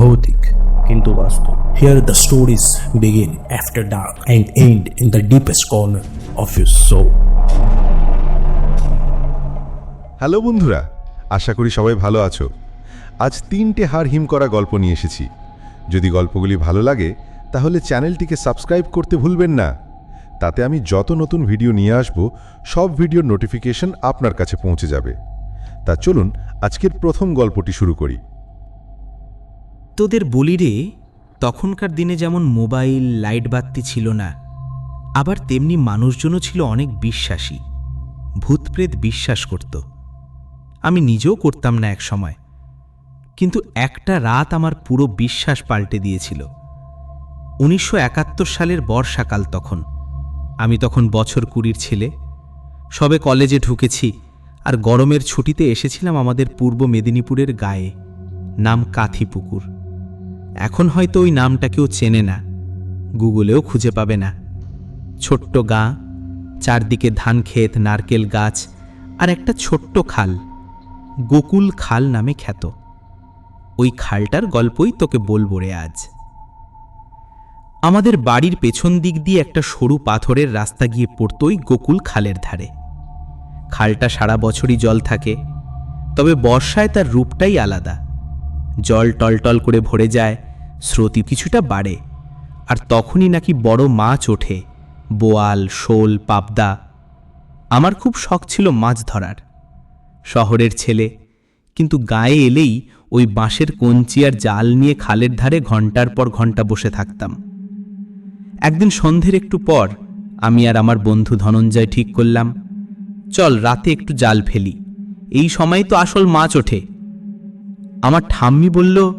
ভৌতিক, কিন্তু বাস্তব। Here the stories begin after dark and end in the deepest corner of your soul hello বন্ধুরা। আশা করি সবাই ভালো আছো। আজ তিনটে হার হিম করা গল্প নিয়ে এসেছি। যদি গল্পগুলি ভালো লাগে, তাহলে চ্যানেলটিকে সাবস্ক্রাইব করতে ভুলবেন না। তাতে আমি যত নতুন ভিডিও নিয়ে আসব, সব ভিডিওর নোটিফিকেশন আপনার কাছে পৌঁছে যাবে। তা চলুন, আজকের প্রথম গল্পটি শুরু করি। তোদের বলি রে, তখনকার দিনে যেমন মোবাইল, লাইট বাত্তি ছিল না, আবার তেমনি মানুষজনও ছিল অনেক বিশ্বাসী, ভূতপ্রেত বিশ্বাস করত। আমি নিজেও করতাম না এক সময় কিন্তু একটা রাত আমার পুরো বিশ্বাস পাল্টে দিয়েছিল। উনিশশো একাত্তর সালের বর্ষাকাল তখন, আমি তখন বছর কুড়ির ছেলে, সবে কলেজে ঢুকেছি আর গরমের ছুটিতে এসেছিলাম আমাদের পূর্ব মেদিনীপুরের গায়ে, নাম কাথিপুকুর। এখন হয়তো ওই নামটা কেউ চেনে না। গুগলেও খুঁজে পাবে না। ছোট্ট গা, চারদিকে ধান ক্ষেত, নারকেল গাছ, আর একটা ছোট্ট খাল। গোকুল খাল নামে খ্যাত। ওই খালটার গল্পই তোকে বলব রে আজ। আমাদের বাড়ির পেছন দিক দিয়ে একটা সরু পাথরের রাস্তা গিয়ে পড়তো ওই গোকুল খালের ধারে। খালটা সারা বছরই জল থাকে, তবে বর্ষায় তার রূপটাই আলাদা। জল টলটল করে ভরে যায় স্রোতি কিছুটা বাড়ে। আর তখনই নাকি বড় মাছ ওঠে, বোয়াল, শোল, পাবদা। আমার খুব শখ ছিল মাছ ধরার। শহরের ছেলে, কিন্তু গায়ে এলেই ওই বাঁশের কঞ্চি আর জাল নিয়ে খালের ধারে ঘণ্টার পর ঘণ্টা বসে থাকতাম। একদিন সন্ধ্যের একটু পর আমি আর আমার বন্ধু ধনঞ্জয় ঠিক করলাম, চল রাতে একটু জাল ফেলি, এই সময় তো আসল মাছ ওঠে আমার ঠাম্মি বলল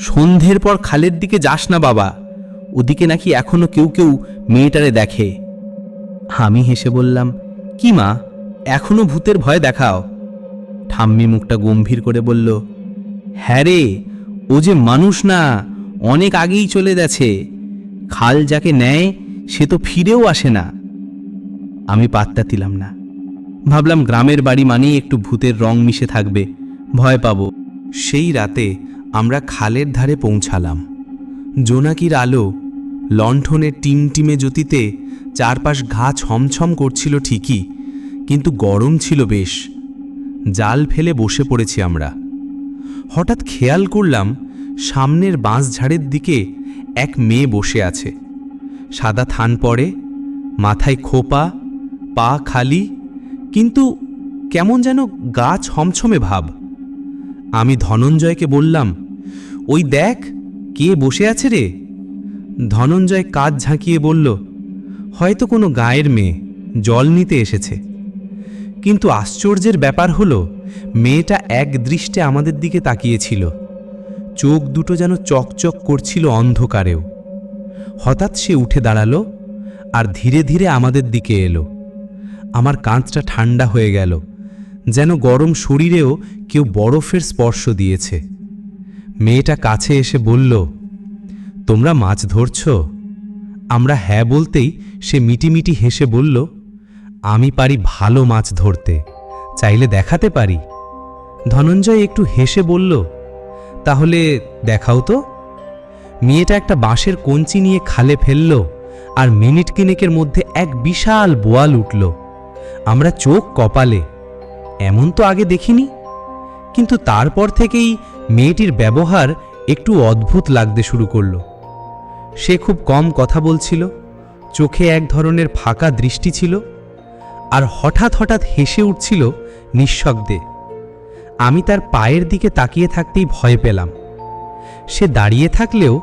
সন্ধ্যের পর খালের দিকে যাস না বাবা, ওদিকে নাকি এখনও কেউ কেউ মেয়েটারে দেখে। আমি হেসে বললাম, কি মা, এখনও ভূতের ভয় দেখাও? ঠাম্মি মুখটা গম্ভীর করে বলল হ্যাঁ রে, ও যে মানুষ না, অনেক আগেই চলে গেছে। খাল যাকে নেয়, সে তো ফিরেও আসে না। আমি পাত্তা দিলাম না। ভাবলাম গ্রামের বাড়ি মানেই একটু ভূতের রং মিশে থাকবে, ভয় পাবো। সেই রাতে আমরা খালের ধারে পৌঁছালাম। জোনাকির আলো লণ্ঠনের টিমটিমে জ্যোতিতে চারপাশ ঘা ছমছম করছিল ঠিকই, কিন্তু গরম ছিল বেশ। জাল ফেলে বসে পড়েছি আমরা। হঠাৎ খেয়াল করলাম সামনের বাঁশঝাড়ের দিকে এক মেয়ে বসে আছে। সাদা থান পরে, মাথায় খোপা, পা খালি, কিন্তু কেমন যেন গা ছমছমে ভাব। আমি ধনঞ্জয়কে বললাম, ওই দেখ, কে বসে আছে রে? ধনঞ্জয় কাজ ঝাঁকিয়ে বলল, হয়তো কোনো গায়ের মেয়ে, জল নিতে এসেছে। কিন্তু আশ্চর্যের ব্যাপার হলো, মেয়েটা এক দৃষ্টে আমাদের দিকে তাকিয়েছিল। চোখ দুটো যেন চকচক করছিল অন্ধকারেও। হঠাৎ সে উঠে দাঁড়াল আর ধীরে ধীরে আমাদের দিকে এলো। আমার কাঁচটা ঠান্ডা হয়ে গেল। যেন গরম শরীরেও কেউ বরফের স্পর্শ দিয়েছে। মেয়েটা কাছে এসে বলল, তোমরা মাছ ধরছ? আমরা হ্যাঁ বলতেই সে মিটিমিটি হেসে বলল, আমি পারি ভালো মাছ ধরতে, চাইলে দেখাতে পারি? ধনঞ্জয় একটু হেসে বলল, তাহলে দেখাও তো। মেয়েটা একটা বাঁশের কঞ্চি নিয়ে খালে ফেলল আর মিনিট কিনেকের মধ্যে এক বিশাল বোয়াল উঠল। আমরা চোখ কপালে এমন তো আগে দেখিনি। কিন্তু তারপর থেকেই মেয়েটির ব্যবহার একটু অদ্ভুত লাগতে শুরু করল। সে খুব কম কথা বলছিল, চোখে এক ধরনের ফাঁকা দৃষ্টি ছিল, আর হঠাৎ হঠাৎ হেসে উঠছিল নিঃশব্দে। আমি তার পায়ের দিকে তাকিয়ে থাকতেই ভয় পেলাম। সে দাঁড়িয়ে থাকলেও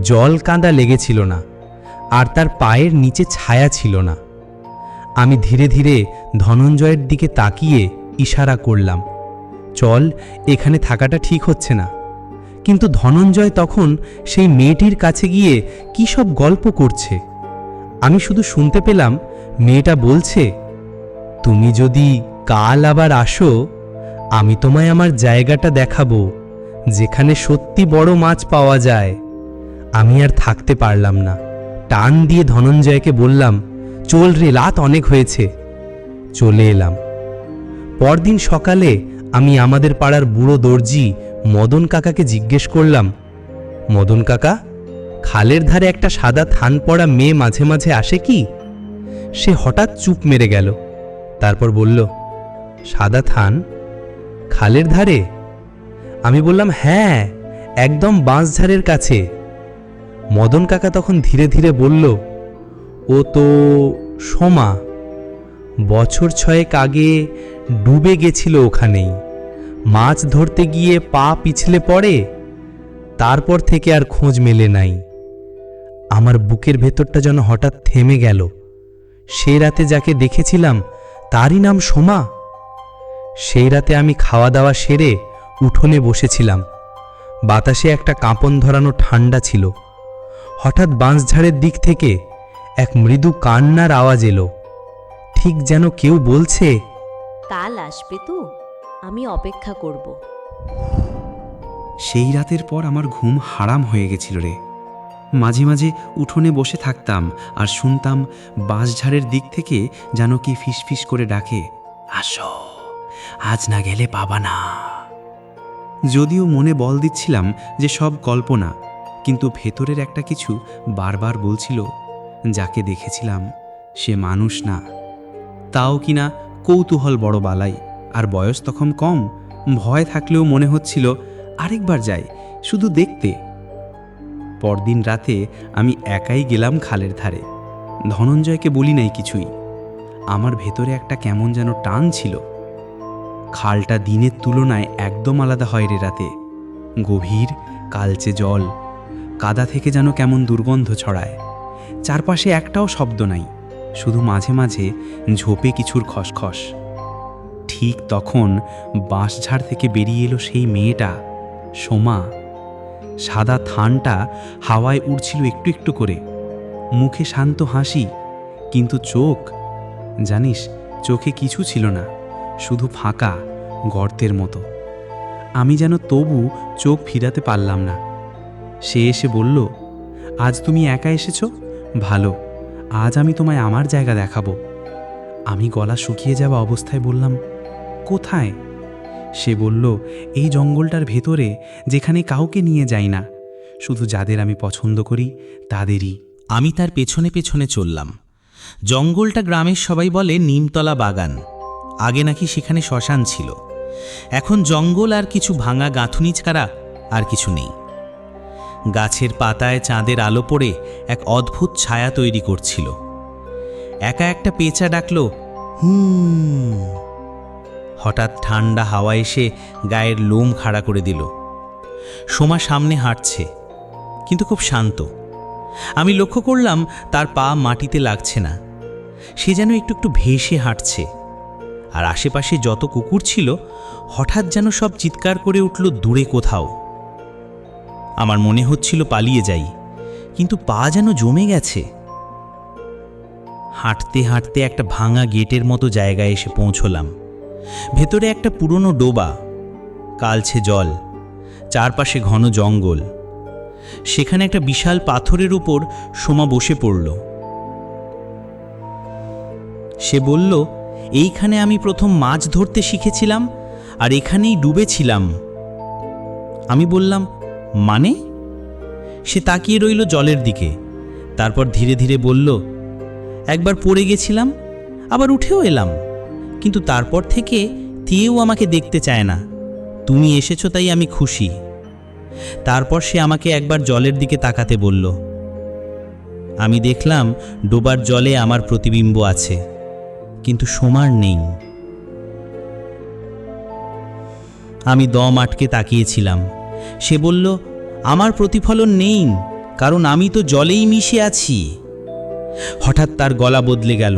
জল কাঁদা লেগেছিল না, আর তার পায়ের নিচে ছায়া ছিল না। আমি ধীরে ধীরে ধনঞ্জয়ের দিকে তাকিয়ে ইশারা করলাম, চল, এখানে থাকাটা ঠিক হচ্ছে না। কিন্তু ধনঞ্জয় তখন সেই মেয়েটির কাছে গিয়ে কী সব গল্প করছে? আমি শুধু শুনতে পেলাম, মেয়েটা বলছে, তুমি যদি কাল আবার আসো, আমি তোমায় আমার জায়গাটা দেখাবো, যেখানে সত্যি বড় মাছ পাওয়া যায়। আমি আর থাকতে পারলাম না। টান দিয়ে ধনঞ্জয়কে বললাম, চল রে, রাত অনেক হয়েছে। চলে এলাম। পরদিন সকালে আমি আমাদের পাড়ার বুড়ো দর্জি মদন কাকাকে জিজ্ঞেস করলাম, মদন কাকা, খালের ধারে একটা সাদা থান পড়া মেয়ে মাঝে মাঝে আসে কি? সে হঠাৎ চুপ মেরে গেল, তারপর বলল, সাদা থান? খালের ধারে? আমি বললাম হ্যাঁ একদম বাঁশঝাড়ের কাছে। মদন কাকা তখন ধীরে ধীরে বলল, ও তো সোমা, বছর ছয়েক আগে ডুবে গেছিল ওখানেই। মাছ ধরতে গিয়ে পা পিছলে পড়ে? তারপর থেকে আর খোঁজ মেলে নাই। আমার বুকের ভেতরটা যেন হঠাৎ থেমে গেল। সে রাতে যাকে দেখেছিলাম, তারই নাম সোমা। সেই রাতে আমি খাওয়া দাওয়া সেরে উঠোনে বসেছিলাম। বাতাসে একটা কাঁপন ধরানো ঠান্ডা ছিল। হঠাৎ বাঁশঝাড়ের দিক থেকে এক মৃদু কান্নার আওয়াজ এলো। ঠিক যেন কেউ বলছে কাল আসবে তো, আমি অপেক্ষা করব। সেই রাতের পর আমার ঘুম হারাম হয়ে গেছিল রে। মাঝে মাঝে উঠোনে বসে থাকতাম আর শুনতাম বাঁশঝাড়ের দিক থেকে যেন কি ফিসফিস করে ডাকে, আসো, আজ না গেলে পাবা না। যদিও মনে বল দিচ্ছিলাম যে সব কল্পনা, কিন্তু ভেতরের একটা কিছু বারবার বলছিল, যাকে দেখেছিলাম সে মানুষ না। তাও কিনা কৌতূহল বড় বালাই। আর বয়স তখন কম। ভয় থাকলেও মনে হচ্ছিল, আরেকবার যাই, শুধু দেখতে। পরদিন রাতে আমি একাই গেলাম খালের ধারে। ধনঞ্জয়কে বলি নাই কিছুই। আমার ভেতরে একটা কেমন যেন টান ছিল। খালটা দিনের তুলনায় একদম আলাদা হয় রে রাতে। গভীর, কালচে জল। কাদা থেকে যেন কেমন দুর্গন্ধ ছড়ায়। চারপাশে একটাও শব্দ নাই। শুধু মাঝে মাঝে ঝোপে কিছুর খসখস। ঠিক তখন বাঁশঝাড় থেকে বেরিয়ে এলো সেই মেয়েটা, সোমা। সাদা থানটা হাওয়ায় উড়ছিল একটু একটু করে। মুখে শান্ত হাসি, কিন্তু চোখ, জানিস, চোখে কিছু ছিল না, শুধু ফাঁকা, গর্তের মতো। আমি যেন তবু চোখ ফিরাতে পারলাম না। সে এসে বলল, আজ তুমি একা এসেছ? ভালো। আজ আমি তোমায় আমার জায়গা দেখাবো। আমি গলা শুকিয়ে যাওয়া অবস্থায় বললাম, কোথায়? সে বলল, এই জঙ্গলটার ভেতরে, যেখানে কাউকে নিয়ে যাই না। শুধু যাদের আমি পছন্দ করি, তাদেরই। আমি তার পেছনে পেছনে চললাম। জঙ্গলটা গ্রামের সবাই বলে নিমতলা বাগান। আগে নাকি সেখানে শ্মশান ছিল। এখন জঙ্গল আর কিছু ভাঙা গাঁথুনি ছাড়া আর কিছু নেই। গাছের পাতায় চাঁদের আলো পড়ে এক অদ্ভুত ছায়া তৈরি করছিল। একা একটা পেঁচা ডাকলো, হুম। হঠাৎ ঠান্ডা হাওয়া এসে গায়ের লোম খাড়া করে দিল। সোমা সামনে হাঁটছে, কিন্তু খুব শান্ত। আমি লক্ষ্য করলাম তার পা মাটিতে লাগছে না। সে যেন একটু একটু ভেসে হাঁটছে। আর আশেপাশে যত কুকুর ছিল, হঠাৎ যেন সব চিৎকার করে উঠল দূরে কোথাও। আমার মনে হচ্ছিল পালিয়ে যাই, কিন্তু পা যেন জমে গেছে। হাঁটতে হাঁটতে একটা ভাঙা গেটের মতো জায়গায় এসে পৌঁছলাম। ভেতরে একটা পুরনো ডোবা, কালছে জল, চারপাশে ঘন জঙ্গল। সেখানে একটা বিশাল পাথরের উপর সোমা বসে পড়ল। সে বলল, এইখানে আমি প্রথম মাছ ধরতে শিখেছিলাম, আর এখানেই ডুবেছিলাম। আমি বললাম মানে? সে তাকিয়ে রইল জলের দিকে। তারপর ধীরে ধীরে বলল, একবার পড়ে গেছিলাম, আবার উঠেও এলাম। কিন্তু তারপর থেকে কেউ আমাকে দেখতে চায় না। তুমি এসেছ তাই আমি খুশি। তারপর সে আমাকে একবার জলের দিকে তাকাতে বলল, আমি দেখলাম ডোবার জলে আমার প্রতিবিম্ব আছে, কিন্তু সোমার নেই। আমি দম আটকে তাকিয়েছিলাম। সে বলল, আমার প্রতিফলন নেই, কারণ আমি তো জলেই মিশে আছি। হঠাৎ তার গলা বদলে গেল,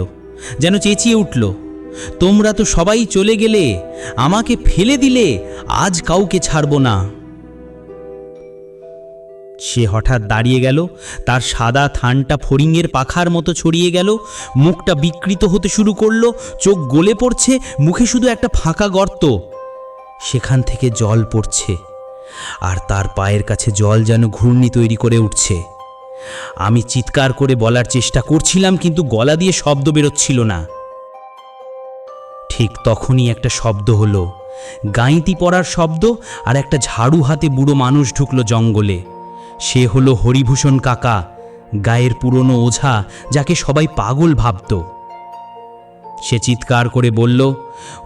যেন চেঁচিয়ে উঠল, তোমরা তো সবাই চলে গেলে, আমাকে ফেলে দিলে আজ কাউকে ছাড়ব না। সে হঠাৎ দাঁড়িয়ে গেল, তার সাদা থানটা ফড়িংয়ের পাখার মতো ছড়িয়ে গেল, মুখটা বিকৃত হতে শুরু করল, চোখ গলে পড়ছে, মুখে শুধু একটা ফাঁকা গর্ত। সেখান থেকে জল পড়ছে। আর তার পায়ের কাছে জল যেন ঘূর্ণি তৈরি করে উঠছে। আমি চিৎকার করে বলার চেষ্টা করছিলাম, কিন্তু গলা দিয়ে শব্দ বেরোচ্ছিল না। ঠিক তখনই একটা শব্দ হলো। গাঁইতি পড়ার শব্দ আর একটা ঝাড়ু হাতে বুড়ো মানুষ ঢুকলো জঙ্গলে। সে হলো হরিভূষণ কাকা, গায়ের পুরনো ওঝা যাকে সবাই পাগল ভাবত। সে চিৎকার করে বলল,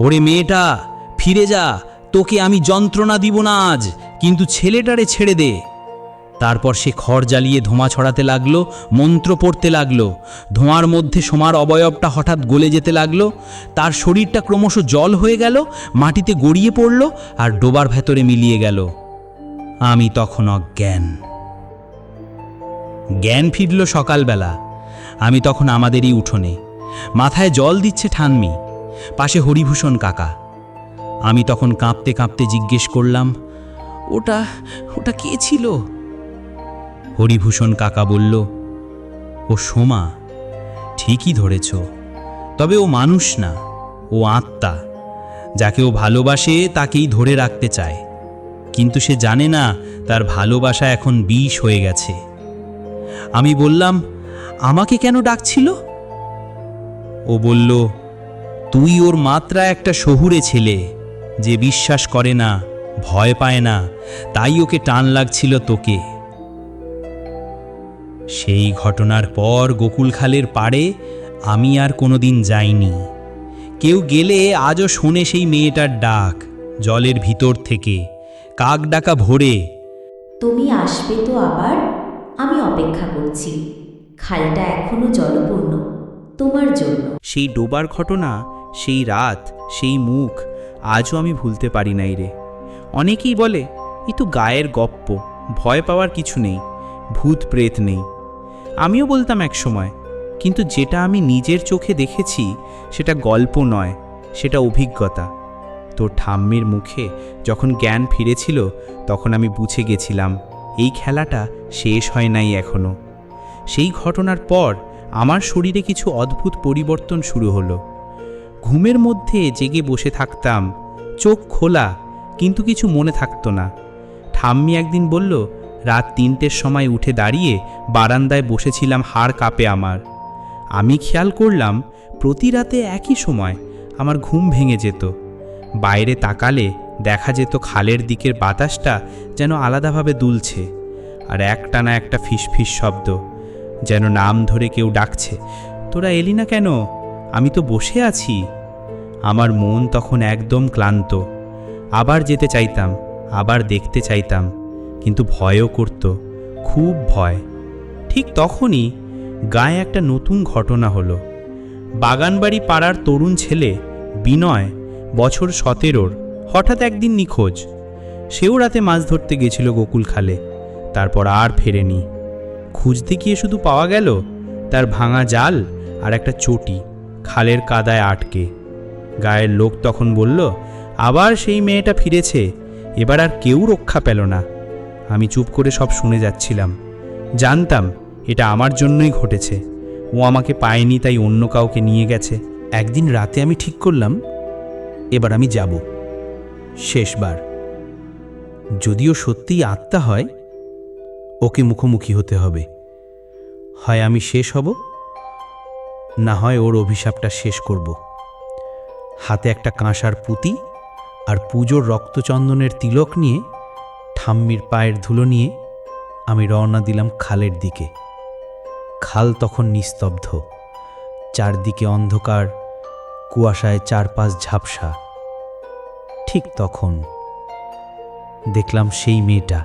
ওরে মেয়েটা, ফিরে যা, তোকে আমি যন্ত্রণা দিব না আজ কিন্তু ছেলেটারে ছেড়ে দে। তারপর সে খড় জ্বালিয়ে ধোঁয়া ছড়াতে লাগল, মন্ত্র পড়তে লাগল। ধোঁয়ার মধ্যে সোমার অবয়বটা হঠাৎ গলে যেতে লাগল। তার শরীরটা ক্রমশ জল হয়ে গেল, মাটিতে গড়িয়ে পড়ল আর ডোবার ভেতরে মিলিয়ে গেল। আমি তখন অজ্ঞান। জ্ঞান ফিরল সকালবেলা। আমি তখন আমাদেরই উঠোনে। মাথায় জল দিচ্ছে ঠানমি। পাশে হরিভূষণ কাকা। আমি তখন কাঁপতে কাঁপতে জিজ্ঞেস করলাম ওটা ওটা কে ছিল? হরিভূষণ কাকা বলল, ও সোমা, ঠিকই ধরেছ। তবে ও মানুষ না, ও আত্মা। যাকে ও ভালোবাসে, তাকেই ধরে রাখতে চায়। কিন্তু সে জানে না, তার ভালোবাসা এখন বিষ হয়ে গেছে। আমি বললাম, আমাকে কেন ডাকছিল? ও বলল, তুই ওর মাত্রা একটা শহুরে ছেলে, যে বিশ্বাস করে না ভয় পায় না তাই ওকে টান লাগছিল তোকে। সেই ঘটনার পর গোকুলখালের পাড়ে আমি আর কোনোদিন যাইনি। কেউ গেলে আজও শোনে সেই মেয়েটার ডাক জলের ভিতর থেকে কাক ডাকা ভোরে। তুমি আসবে তো আবার? আমি অপেক্ষা করছি। খালটা এখনও জলপূর্ণ তোমার জন্য। সেই ডোবার ঘটনা সেই রাত সেই মুখ আজও আমি ভুলতে পারি নাই রে। অনেকেই বলে, এ তো গায়ের গপ্প, ভয় পাওয়ার কিছু নেই, ভূত প্রেত নেই। আমিও বলতাম এক সময়, কিন্তু যেটা আমি নিজের চোখে দেখেছি, সেটা গল্প নয়, সেটা অভিজ্ঞতা। তোর ঠাম্মির মুখে যখন জ্ঞান ফিরেছিল, তখন আমি বুঝে গেছিলাম, এই খেলাটা শেষ হয় নাই এখনও সেই ঘটনার পর আমার শরীরে কিছু অদ্ভুত পরিবর্তন শুরু হলো। ঘুমের মধ্যে জেগে বসে থাকতাম, চোখ খোলা কিন্তু কিছু মনে থাকতো না। ঠাম্মি একদিন বলল, রাত তিনটের সময় উঠে দাঁড়িয়ে বারান্দায় বসেছিলাম হাড় কাঁপে আমার। আমি খেয়াল করলাম, প্রতি রাতে একই সময় আমার ঘুম ভেঙে যেত। বাইরে তাকালে দেখা যেত খালের দিকের বাতাসটা যেন আলাদাভাবে দুলছে, আর একটানা একটা ফিসফিস শব্দ, যেন নাম ধরে কেউ ডাকছে, তোরা এলি না কেন? আমি তো বসে আছি। আমার মন তখন একদম ক্লান্ত। আবার যেতে চাইতাম, আবার দেখতে চাইতাম, কিন্তু ভয়ও করত, খুব ভয়। ঠিক তখনই গায়ে একটা নতুন ঘটনা হলো। বাগানবাড়ি পাড়ার তরুণ ছেলে, বিনয়, বছর সতেরোর, হঠাৎ একদিন নিখোঁজ। সেও রাতে মাছ ধরতে গেছিল গোকুল খালে তারপর আর ফেরেনি। খুঁজতে গিয়ে শুধু পাওয়া গেল তার ভাঙা জাল আর একটা চটি, খালের কাদায় আটকে। গায়ের লোক তখন বলল আবার সেই মেয়েটা ফিরেছে, এবার আর কেউ রক্ষা পেল না। আমি চুপ করে সব শুনে যাচ্ছিলাম। জানতাম এটা আমার জন্যই ঘটেছে। ও আমাকে পায়নি, তাই অন্য কাউকে নিয়ে গেছে। একদিন রাতে আমি ঠিক করলাম, এবার আমি যাব। শেষবার। যদিও সত্যিই আত্মা হয়, ওকে মুখোমুখি হতে হবে। হয় আমি শেষ হব, না হয় ওর অভিশাপটা শেষ করব। হাতে একটা কাঁসার পুঁতি আর পুজোর রক্তচন্দনের তিলক নিয়ে, ঠাম্মির পায়ের ধুলো নিয়ে আমি রওনা দিলাম খালের দিকে। খাল তখন নিস্তব্ধ। চারদিকে অন্ধকার, কুয়াশায় চারপাশ ঝাপসা। ঠিক তখন দেখলাম সেই মেয়েটা,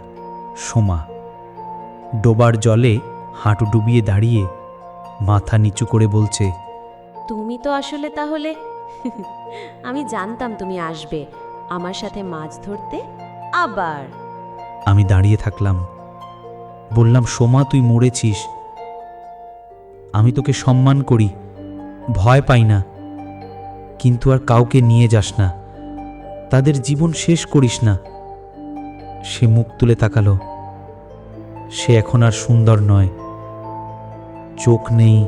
সোমা। ডোবার জলে হাঁটু ডুবিয়ে দাঁড়িয়ে মাথা নিচু করে বলছে, তুমি তো আসলে তাহলে, আমি জানতাম তুমি আসবে। আমার সাথে মাছ ধরতে? আবার। আমি দাঁড়িয়ে থাকলাম। বললাম, সোমা, তুই মরেছিস। আমি তোকে সম্মান করি, ভয় পাই না। কিন্তু আর কাউকে নিয়ে যাস না। তাদের জীবন শেষ করিস না। সে মুখ তুলে তাকালো। সে এখন আর সুন্দর নয়। চোখ নেই,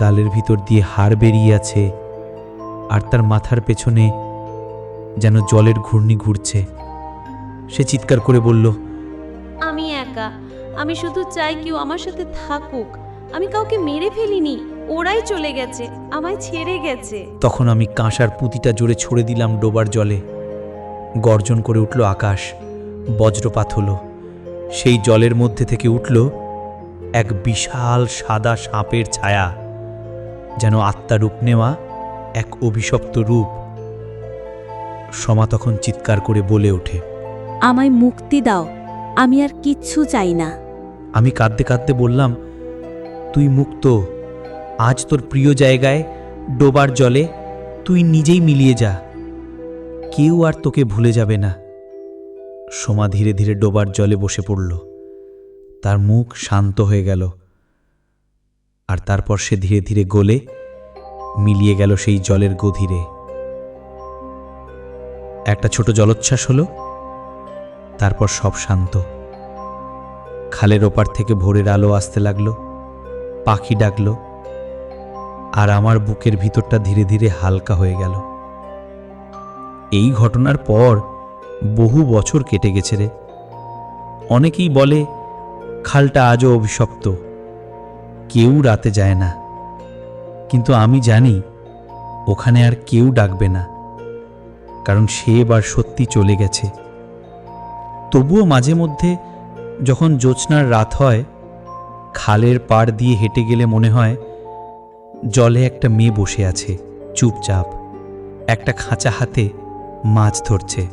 গালের ভিতর দিয়ে হাড় বেরিয়ে আছে। আর তার মাথার পেছনে যেন জলের ঘূর্ণি ঘুরছে। সে চিৎকার করে বলল আমি একা। আমি শুধু চাই কেউ আমার সাথে থাকুক। আমি কাউকে মেরে ফেলিনি। ওরাই চলে গেছে। আমায় ছেড়ে গেছে। তখন আমি কাঁসার পুঁতিটা জোরে ছড়ে দিলাম ডোবার জলে। গর্জন করে উঠল আকাশ। বজ্রপাত হলো। সেই জলের মধ্যে থেকে উঠল এক বিশাল সাদা সাপের ছায়া যেন আত্মারূপ নেওয়া এক অভিশপ্ত রূপ। সমা তখন চিৎকার করে বলে ওঠে আমায় মুক্তি দাও আমি আর কিচ্ছু চাই না। আমি কাঁদতে কাঁদতে বললাম তুই মুক্ত আজ তোর প্রিয় জায়গায় ডোবার জলে তুই নিজেই মিলিয়ে যা কেউ আর তোকে ভুলে যাবে না। সোমা ধীরে ধীরে ডোবার জলে বসে পড়ল তার মুখ শান্ত হয়ে গেল আর তারপর সে ধীরে ধীরে গলে মিলিয়ে গেল সেই জলের গভীরে। একটা ছোট জলোচ্ছ্বাস হলো, তারপর সব শান্ত। খালের ওপার থেকে ভোরের আলো আসতে লাগল, পাখি ডাকলো, আর আমার বুকের ভিতরটা ধীরে ধীরে হালকা হয়ে গেল। এই ঘটনার পর বহু বছর কেটে গেছে রে। অনেকেই বলে, খালটা আজও অভিশপ্ত, কেউ রাতে যায় না। কিন্তু আমি জানি, ওখানে আর কেউ ডাকবে না। কারণ সে এবার সত্যি চলে গেছে। তবুও মাঝে মধ্যে যখন জ্যোৎস্নার রাত হয় খালের পাড় দিয়ে হেঁটে গেলে মনে হয় জলে একটা মেয়ে বসে আছে চুপচাপ। একটা খাঁচা হাতে মাছ ধরছে।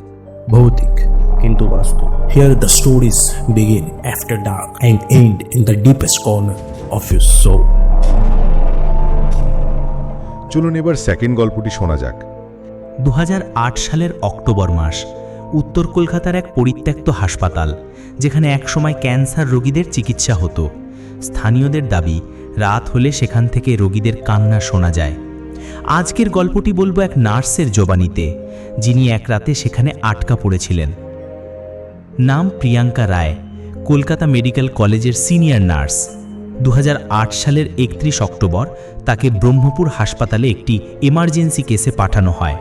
ভৌতিক কিন্তু বাস্তব। Here the stories begin after dark and end in the deepest corner of your soul চলুন এবার সেকেন্ড গল্পটি শোনা যাক। দু হাজার আট সালের অক্টোবর মাস, উত্তর কলকাতার এক পরিত্যক্ত হাসপাতাল, যেখানে একসময় ক্যান্সার রোগীদের চিকিৎসা হতো। স্থানীয়দের দাবি, রাত হলে সেখান থেকে রোগীদের কান্না শোনা যায়। আজকের গল্পটি বলব এক নার্সের জবানিতে, যিনি এক রাতে সেখানে আটকা পড়েছিলেন। নাম প্রিয়াঙ্কা রায়, কলকাতা মেডিকেল কলেজের সিনিয়র নার্স। দু হাজার আট সালের একত্রিশ অক্টোবর তাকে ব্রহ্মপুর হাসপাতালে একটি এমার্জেন্সি কেসে পাঠানো হয়।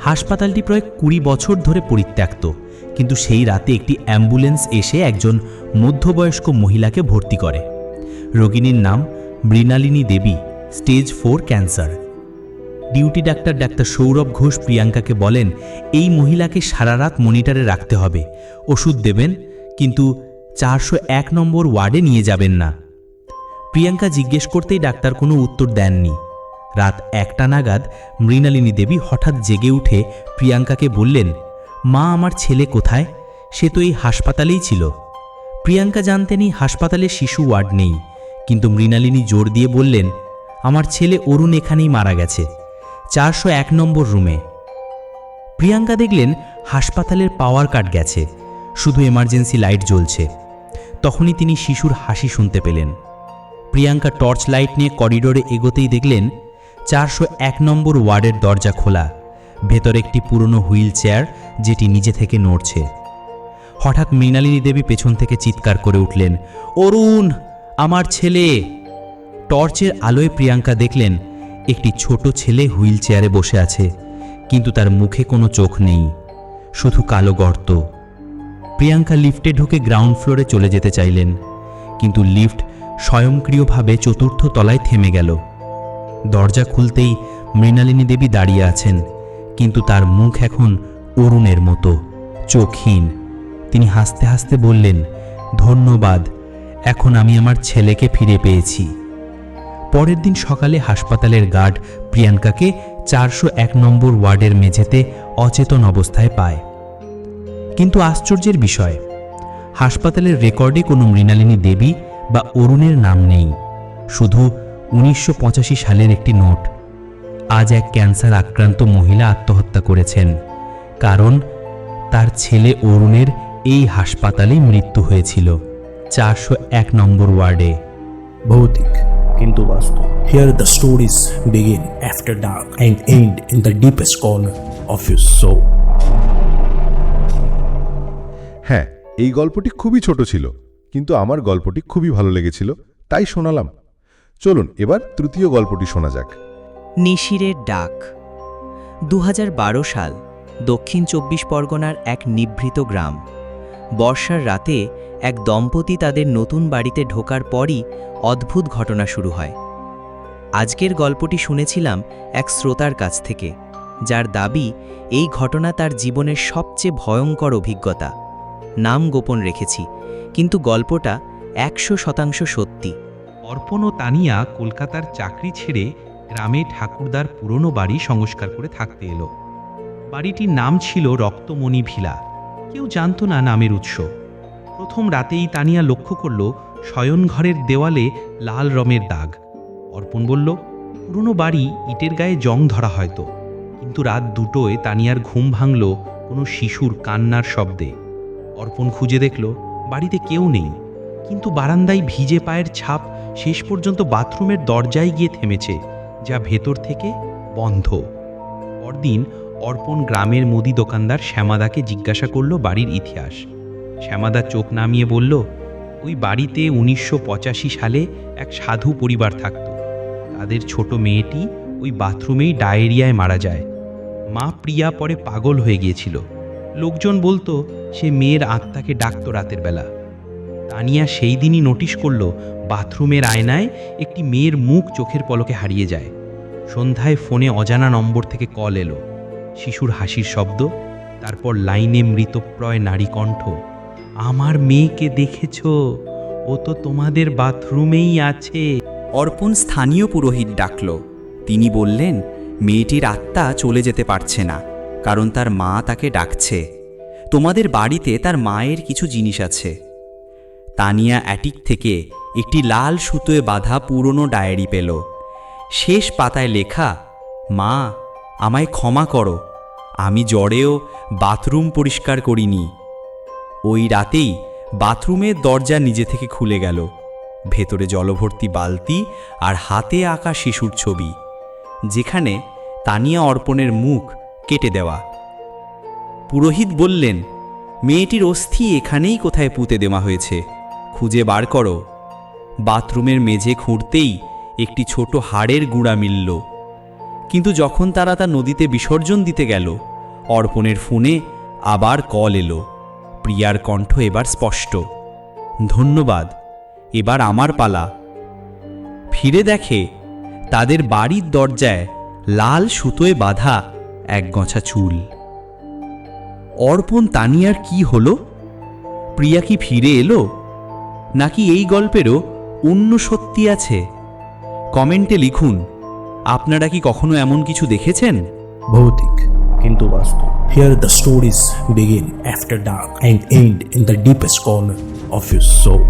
হাসপাতালটি প্রায় কুড়ি বছর ধরে পরিত্যক্ত। কিন্তু সেই রাতে একটি অ্যাম্বুলেন্স এসে একজন মধ্যবয়স্ক মহিলাকে ভর্তি করে। রোগিনীর নাম Mrinalini Devi, stage four cancer. Duty doctor doctor Sourav Ghosh প্রিয়াঙ্কাকে বলেন, এই মহিলাকে সারা রাত মনিটরে রাখতে হবে। ওষুধ দেবেন, কিন্তু চারশো এক নম্বর ওয়ার্ডে নিয়ে যাবেন না। প্রিয়াঙ্কা জিজ্ঞেস করতেই ডাক্তার কোনো উত্তর দেননি। রাত একটা নাগাদ মৃণালিনী দেবী হঠাৎ জেগে উঠে প্রিয়াঙ্কাকে বললেন, মা, আমার ছেলে কোথায়? সে তো এই হাসপাতালেই ছিল। প্রিয়াঙ্কা জানতেন এই হাসপাতালে শিশু ওয়ার্ড নেই, কিন্তু মৃণালিনী জোর দিয়ে বললেন, আমার ছেলে অরুণ এখানেই মারা গেছে, চারশো এক নম্বর রুমে। প্রিয়াঙ্কা দেখলেন হাসপাতালের পাওয়ার কাট গেছে, শুধু এমার্জেন্সি লাইট জ্বলছে। তখনই তিনি শিশুর হাসি শুনতে পেলেন। প্রিয়াঙ্কা টর্চ লাইট নিয়ে করিডোরে এগোতেই দেখলেন চারশো এক নম্বর ওয়ার্ডের দরজা খোলা। ভেতরে একটি পুরনো হুইল চেয়ার যেটি নিজে থেকে নড়ছে। হঠাৎ মৃণালিনী দেবী পেছন থেকে চিৎকার করে উঠলেন, অরুণ, আমার ছেলে! টর্চের আলোয় প্রিয়াঙ্কা দেখলেন, একটি ছোট ছেলে হুইল চেয়ারে বসে আছে, কিন্তু তার মুখে কোনো চোখ নেই, শুধু কালো গর্ত। প্রিয়াঙ্কা লিফটে ঢুকে গ্রাউন্ড ফ্লোরে চলে যেতে চাইলেন, কিন্তু লিফট স্বয়ংক্রিয়ভাবে চতুর্থ তলায় থেমে গেল। দরজা খুলতেই মৃণালিনী দেবী দাঁড়িয়ে আছেন, কিন্তু তার মুখ এখন অরুণের মতো, চোখহীন। তিনি হাসতে হাসতে বললেন, ধন্যবাদ, এখন আমি আমার ছেলেকে ফিরে পেয়েছি। পরের দিন সকালে হাসপাতালের গার্ড প্রিয়াঙ্কাকে চারশো এক নম্বর ওয়ার্ডের মেঝেতে অচেতন অবস্থায় পায়। কিন্তু আশ্চর্যের বিষয়, হাসপাতালের রেকর্ডে কোনো মৃণালিনী দেবী বা অরুণের নাম নেই, শুধু উনিশশো পঁচাশি সালের একটি নোট। আজ এক ক্যান্সার আক্রান্ত মহিলা আত্মহত্যা করেছেন। কারণ তার ছেলে অরুণের এই হাসপাতালেই মৃত্যু হয়েছিল। চারশো এক নম্বর ওয়ার্ডে। ভৌতিক কিন্তু বাস্তব। Here the stories begin after dark and end in the deepest corner of your soul হ্যাঁ এই গল্পটি খুবই ছোট ছিল কিন্তু আমার গল্পটি খুবই ভালো লেগেছিল তাই শোনালাম। চলুন, এবার তৃতীয় গল্পটি শোনা যাক। নিশিরের ডাক। দু হাজার বারো সাল, দক্ষিণ চব্বিশ পরগনার এক নিভৃত গ্রাম। বর্ষার রাতে এক দম্পতি তাদের নতুন বাড়িতে ঢোকার পরই অদ্ভুত ঘটনা শুরু হয়। আজকের গল্পটি শুনেছিলাম এক শ্রোতার কাছ থেকে, যার দাবি, এই ঘটনা তার জীবনের সবচেয়ে ভয়ঙ্কর অভিজ্ঞতা। নাম গোপন রেখেছি, কিন্তু গল্পটা একশো শতাংশ সত্যি। অর্পণ ও তানিয়া কলকাতার চাকরি ছেড়ে গ্রামে ঠাকুরদার পুরনো বাড়ি সংস্কার করে থাকতে এলো। বাড়িটির নাম ছিল রক্তমণি ভিলা। কেউ জানতো না নামের উৎস। প্রথম রাতেই তানিয়া লক্ষ্য করল শয়নঘরের দেওয়ালে লাল রঙের দাগ। অর্পণ বলল, পুরনো বাড়ি ইটের গায়ে জং ধরা হয়তো। কিন্তু রাত দুটোয় তানিয়ার ঘুম ভাঙল কোনো শিশুর কান্নার শব্দে। অর্পণ খুঁজে দেখল, বাড়িতে কেউ নেই। কিন্তু বারান্দায় ভিজে পায়ের ছাপ শেষ পর্যন্ত বাথরুমের দরজায় গিয়ে থেমেছে, যা ভেতর থেকে বন্ধ। পরদিন অর্পণ গ্রামের মুদি দোকানদার শ্যামাদাকে জিজ্ঞাসা করল বাড়ির ইতিহাস। শ্যামাদা চোখ নামিয়ে বলল, ওই বাড়িতে উনিশশো পঁচাশি সালে এক সাধু পরিবার থাকত। তাদের ছোট মেয়েটি ওই বাথরুমেই ডায়েরিয়ায় মারা যায়। মা প্রিয়া পরে পাগল হয়ে গিয়েছিল। লোকজন বলতো, সে মেয়ের আত্মাকে ডাকত রাতের বেলা। তানিয়া সেই দিনই নোটিশ করল, বাথরুমের আয়নায় একটি মেয়ের মুখ চোখের পলকে হারিয়ে যায়। সন্ধ্যায় ফোনে অজানা নম্বর থেকে কল এলো। শিশুর হাসির শব্দ, তারপর লাইনে মৃতপ্রয় নারী কণ্ঠ, আমার মেয়েকে দেখেছ? ও তো তোমাদের বাথরুমেই আছে। অর্পণ স্থানীয় পুরোহিত ডাকল। তিনি বললেন, মেয়েটির আত্মা চলে যেতে পারছে না, কারণ তার মা তাকে ডাকছে। তোমাদের বাড়িতে তার মায়ের কিছু জিনিস আছে। তানিয়া অ্যাটিক থেকে একটি লাল সুতোয় বাঁধা পুরনো ডায়েরি পেল। শেষ পাতায় লেখা, মা, আমায় ক্ষমা করো, আমি জ্বরেও বাথরুম পরিষ্কার করিনি। ওই রাতেই বাথরুমের দরজা নিজে থেকে খুলে গেল। ভেতরে জলভর্তি বালতি আর হাতে আঁকা শিশুর ছবি, যেখানে তানিয়া অর্পণের মুখ কেটে দেওয়া। পুরোহিত বললেন, মেয়েটির অস্থি এখানেই কোথায় পুঁতে দেওয়া হয়েছে? খুঁজে বার করো। বাথরুমের মেঝে খুঁড়তেই একটি ছোট হাড়ের গুঁড়া মিলল। কিন্তু যখন তারা তা নদীতে বিসর্জন দিতে গেল, অর্পণের ফোনে আবার কল এলো। প্রিয়ার কণ্ঠ এবার স্পষ্ট। ধন্যবাদ, এবার আমার পালা। ফিরে দেখে তাদের বাড়ির দরজায় লাল সুতোয় বাঁধা এক গঁছা চুল। অর্পণ তানিয়ার কি হলো? প্রিয়া কি ফিরে এলো? নাকি এই গল্পেরও অন্য সত্যি আছে? কমেন্টে লিখুন আপনারা কি কখনো এমন কিছু দেখেছেন? ভৌতিক কিন্তু বাস্তব। Here the stories begin after dark and end in the deepest corner of your soul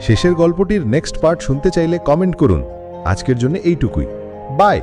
শেষের গল্পটির নেক্সট পার্ট শুনতে চাইলে কমেন্ট করুন। আজকের জন্য এইটুকুই। বাই